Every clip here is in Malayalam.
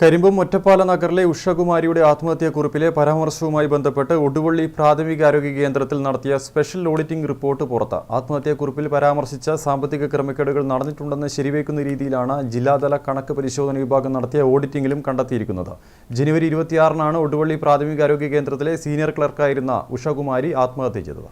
കരിമ്പും ഒറ്റപ്പാല നഗറിലെ ഉഷകുമാരിയുടെ ആത്മഹത്യാക്കുറിപ്പിലെ പരാമർശവുമായി ബന്ധപ്പെട്ട് ഒടുവള്ളി പ്രാഥമികാരോഗ്യ കേന്ദ്രത്തിൽ നടത്തിയ സ്പെഷ്യൽ ഓഡിറ്റിംഗ് റിപ്പോർട്ട് പുറത്ത്. ആത്മഹത്യാക്കുറിപ്പിൽ പരാമർശിച്ച സാമ്പത്തിക ക്രമക്കേടുകൾ നടന്നിട്ടുണ്ടെന്ന് ശരിവയ്ക്കുന്ന രീതിയിലാണ് ജില്ലാതല കണക്ക് പരിശോധന വിഭാഗം നടത്തിയ ഓഡിറ്റിംഗിലും കണ്ടെത്തിയിരിക്കുന്നത്. ജനുവരി ഇരുപത്തിയാറിനാണ് ഒടുവള്ളി പ്രാഥമികാരോഗ്യ കേന്ദ്രത്തിലെ സീനിയർ ക്ലർക്കായിരുന്ന ഉഷകുമാരി ആത്മഹത്യ ചെയ്തത്.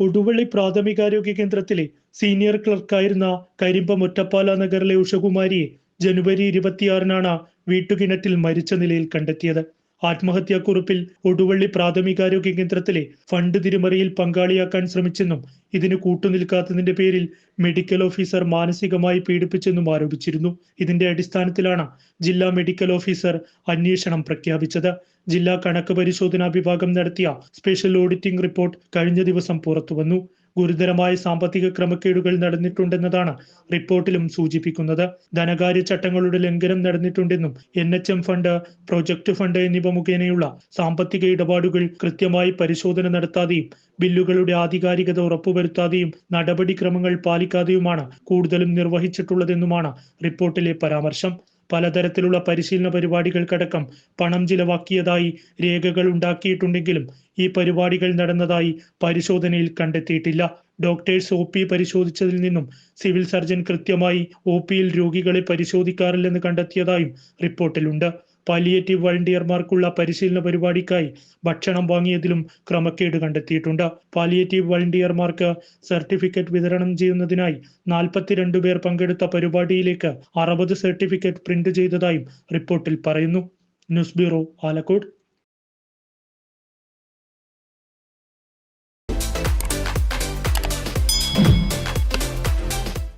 ഒടുവള്ളി പ്രാഥമികാരോഗ്യ കേന്ദ്രത്തിലെ സീനിയർ ക്ലർക്കായിരുന്ന കരിമ്പം ഒറ്റപ്പാല നഗറിലെ ഉഷകുമാരിയെ ജനുവരി ഇരുപത്തിയാറിനാണ് വീട്ടുകിണറ്റിൽ മരിച്ച നിലയിൽ കണ്ടെത്തിയത്. ആത്മഹത്യാക്കുറിപ്പിൽ ഒടുവള്ളി പ്രാഥമികാരോഗ്യ കേന്ദ്രത്തിലെ ഫണ്ട് തിരിമറിയിൽ പങ്കാളിയാക്കാൻ ശ്രമിച്ചെന്നും ഇതിന് കൂട്ടുനിൽക്കാത്തതിന്റെ പേരിൽ മെഡിക്കൽ ഓഫീസർ മാനസികമായി പീഡിപ്പിച്ചെന്നും ആരോപിച്ചിരുന്നു. ഇതിന്റെ അടിസ്ഥാനത്തിലാണ് ജില്ലാ മെഡിക്കൽ ഓഫീസർ അന്വേഷണം പ്രഖ്യാപിച്ചത്. ജില്ലാ കണക്ക് പരിശോധനാ വിഭാഗം നടത്തിയ സ്പെഷ്യൽ ഓഡിറ്റിംഗ് റിപ്പോർട്ട് കഴിഞ്ഞ ദിവസം പുറത്തുവന്നു. ഗുരുതരമായ സാമ്പത്തിക ക്രമക്കേടുകൾ നടന്നിട്ടുണ്ടെന്നതാണ് റിപ്പോർട്ടിലും സൂചിപ്പിക്കുന്നത്. ധനകാര്യ ചട്ടങ്ങളുടെ ലംഘനം നടന്നിട്ടുണ്ടെന്നും N H M fund project fund എന്നിവ മുഖേനയുള്ള സാമ്പത്തിക ഇടപാടുകൾ കൃത്യമായി പരിശോധന നടത്താതെയും ബില്ലുകളുടെ ആധികാരികത ഉറപ്പുവരുത്താതെയും നടപടിക്രമങ്ങൾ പാലിക്കാതെയുമാണ് കൂടുതലും നിർവഹിച്ചിട്ടുള്ളതെന്നുമാണ് റിപ്പോർട്ടിലെ പരാമർശം. പലതരത്തിലുള്ള പരിശീലന പരിപാടികൾക്കടക്കം പണം ചിലവാക്കിയതായി രേഖകൾ ഉണ്ടാക്കിയിട്ടുണ്ടെങ്കിലും ഈ പരിപാടികൾ നടന്നതായി പരിശോധനയിൽ കണ്ടെത്തിയിട്ടില്ല. ഡോക്ടേഴ്സ് ഒ പി പരിശോധിച്ചതിൽ നിന്നും സിവിൽ സർജൻ കൃത്യമായി ഒ പിയിൽ രോഗികളെ പരിശോധിക്കാറില്ലെന്ന് കണ്ടെത്തിയതായും റിപ്പോർട്ടിലുണ്ട്. പാലിയേറ്റീവ് വളണ്ടിയർമാർക്കുള്ള പരിശീലന പരിപാടിക്കായി ഭക്ഷണം വാങ്ങിയതിലും ക്രമക്കേട് കണ്ടെത്തിയിട്ടുണ്ട്. പാലിയേറ്റീവ് വളണ്ടിയർമാർക്ക് സർട്ടിഫിക്കറ്റ് വിതരണം ചെയ്യുന്നതിനായി നാൽപ്പത്തിരണ്ട് പേർ പങ്കെടുത്ത പരിപാടിയിലേക്ക് അറുപത് സർട്ടിഫിക്കറ്റ് പ്രിന്റ് ചെയ്തതായും റിപ്പോർട്ടിൽ പറയുന്നു. News bureau Alakode.